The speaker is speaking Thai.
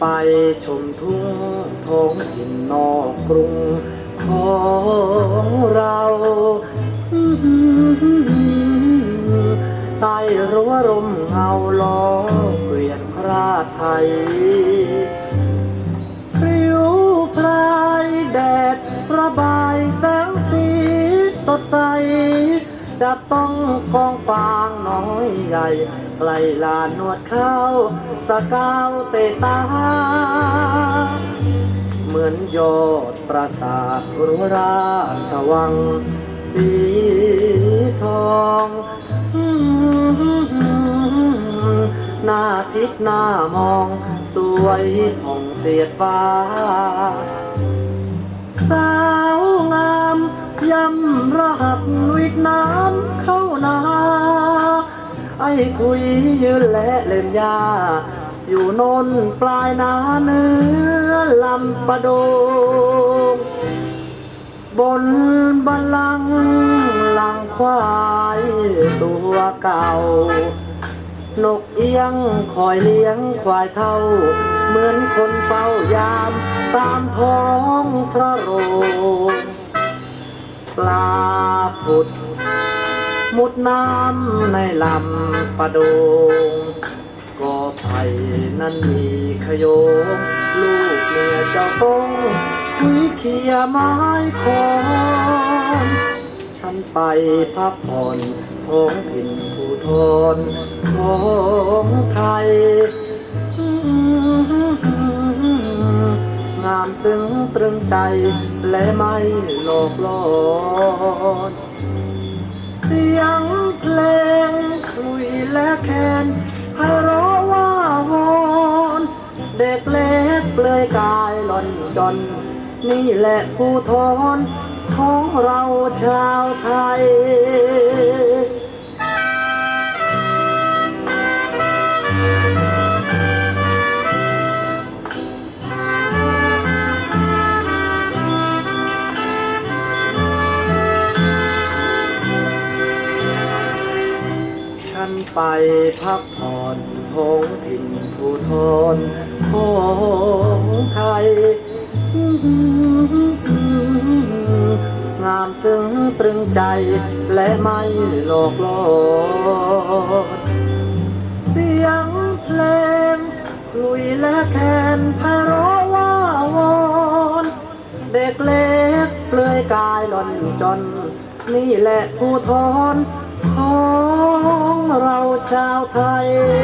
ไปชมทุ่งท้องถิ่นนอกกรุงของเราใต้รั้วร่มเงาล้อเกวียนคราไทยผิวพลายแดดระบายแสงสีสดใส จะต้องกองฟางน้อยใหญ่ ไกลลานนวดเข้าสกาวเตะตา เหมือนยอดปราสาทรัวราชวัง สีทองหน้าทิศหน้ามอง สวยผ่องเสียดฟ้า สาวงาม ยำระหับวิดน้ำเข้า คุยยืนและเล่นยา อยู่นนปลายนาเนื้อลำปะโดง บนบัลลังก์หลังควายตัวเก่านกเอียงคอยเลี้ยงควายเท่า เหมือนคนเฝ้ายามตามท้องพระโรงปลาผุด มุดน้ำในลำปะโดงก็ไผ่นั้นมีขยงลูกเมียเจ้าต้องคุยเคียไม้คอนฉันไปพักผ่อนท้องถิ่นภูทรของไทย งามซึ้งตรึงใจและไม่หลอกลอน สียงเพลงคลุยและแคนไพเราะว่าวอนเด็กเล็กเปลยกายหล่อนจอนนี่แหละผู้ทอนของเราชาวไทย ไปพักผ่อนท้องถิ่นภูทรของไทย งามซึ้งตรึงใจและไม่หลอกลอนเสียงเพลงคลุยและแคนพเราะว่าวอนเด็กเล็กเปลือยกายหล่อนจน นี่แหละผู้ทอน ชาวไทย